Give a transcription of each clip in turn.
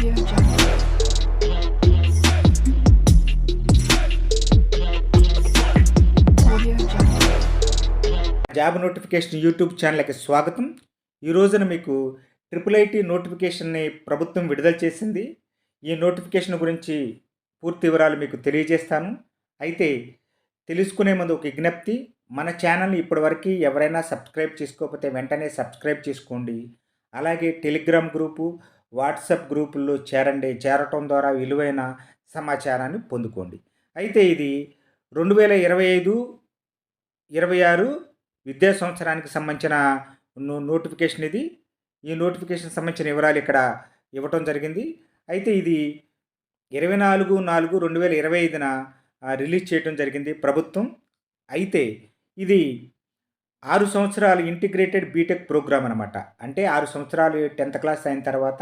Job notification YouTube ఛానల్కి స్వాగతం. ఈ రోజున మీకు ట్రిపుల్ ఐటీ నోటిఫికేషన్ని ప్రభుత్వం విడుదల చేసింది. ఈ నోటిఫికేషన్ గురించి పూర్తి వివరాలు మీకు తెలియజేస్తాను. అయితే తెలుసుకునే ముందు ఒక విజ్ఞప్తి. మన ఛానల్ని ఇప్పటివరకు ఎవరైనా సబ్స్క్రైబ్ చేసుకోకపోతే వెంటనే సబ్స్క్రైబ్ చేసుకోండి. అలాగే టెలిగ్రామ్ గ్రూపు వాట్సాప్ గ్రూపుల్లో చేరండి చేరటం ద్వారా విలువైన సమాచారాన్ని పొందుకోండి. అయితే ఇది రెండు వేల ఇరవై ఐదు ఇరవై ఆరు విద్యా సంవత్సరానికి సంబంధించిన నోటిఫికేషన్ ఇది. ఈ నోటిఫికేషన్ సంబంధించిన వివరాలు ఇక్కడ ఇవ్వటం జరిగింది. అయితే ఇది ఇరవై నాలుగు నాలుగు రెండు వేల ఇరవై ఐదున రిలీజ్ చేయడం జరిగింది ప్రభుత్వం. అయితే ఇది ఆరు సంవత్సరాలు ఇంటిగ్రేటెడ్ బీటెక్ ప్రోగ్రామ్ అనమాట అంటే ఆరు సంవత్సరాలు టెన్త్ క్లాస్ అయిన తర్వాత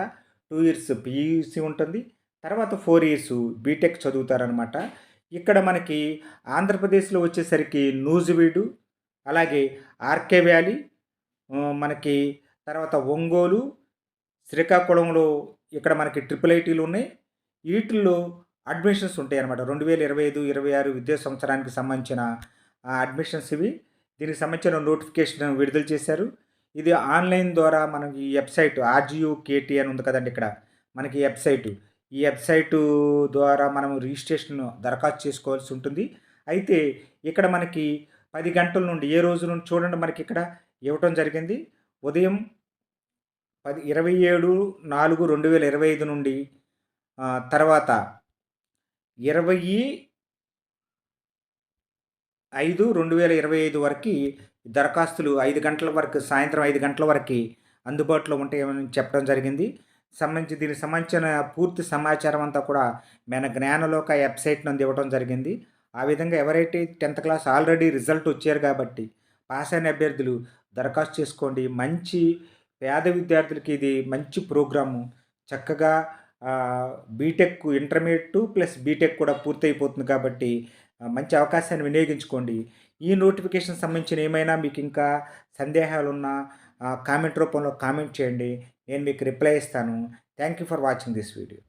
టూ ఇయర్స్ పియూసి ఉంటుంది. తర్వాత ఫోర్ ఇయర్స్ బీటెక్ చదువుతారనమాట ఇక్కడ మనకి ఆంధ్రప్రదేశ్లో వచ్చేసరికి నూజివీడు అలాగే ఆర్కే వ్యాలీ మనకి తర్వాత ఒంగోలు శ్రీకాకుళంలో ఇక్కడ మనకి ట్రిపుల్ ఐటీలు ఉన్నాయి. వీటిల్లో అడ్మిషన్స్ ఉంటాయి అన్నమాట రెండు వేల ఇరవై ఐదు ఇరవై ఆరు విద్యా సంవత్సరానికి సంబంధించిన ఆ, అడ్మిషన్స్ ఇవి. దీనికి సంబంధించిన నోటిఫికేషన్ విడుదల చేశారు. ఇది ఆన్లైన్ ద్వారా మనకి ఈ వెబ్సైట్ ఆర్జియు కేటీ అని ఉంది కదండి ఇక్కడ. మనకి వెబ్సైటు. ఈ వెబ్సైట్ ద్వారా మనం రిజిస్ట్రేషన్ దరఖాస్తు చేసుకోవాల్సి ఉంటుంది. అయితే ఇక్కడ మనకి పది గంటల నుండి ఏ రోజు నుండి చూడండి మనకి ఇక్కడ ఇవ్వటం జరిగింది. ఉదయం పది ఇరవై ఏడు నాలుగు రెండు వేల ఇరవై ఐదు నుండి తర్వాత ఇరవై ఐదు రెండు వేల ఇరవై ఐదు వరకు దరఖాస్తులు ఐదు గంటల వరకు సాయంత్రం ఐదు గంటల వరకు అందుబాటులో ఉంటాయని చెప్పడం జరిగింది. సంబంధించి దీనికి సంబంధించిన పూర్తి సమాచారం అంతా కూడా మన జ్ఞానలోక వెబ్సైట్ నుండి ఇవ్వడం జరిగింది. ఆ విధంగా ఎవరైతే టెన్త్ క్లాస్ ఆల్రెడీ రిజల్ట్ వచ్చారు కాబట్టి పాస్ అయిన అభ్యర్థులు దరఖాస్తు చేసుకోండి. మంచి పేద విద్యార్థులకి ఇది మంచి ప్రోగ్రాము. చక్కగా బీటెక్ ఇంటర్మీడియట్ ప్లస్ బీటెక్ కూడా పూర్తయిపోతుంది కాబట్టి మంచి అవకాశాన్ని వినియోగించుకోండి. ఈ నోటిఫికేషన్ సంబంధించిన ఏమైనా మీకు ఇంకా సందేహాలు ఉన్నా కామెంట్ రూపంలో కామెంట్ చేయండి. నేను మీకు రిప్లై ఇస్తాను. Thank you for watching this video.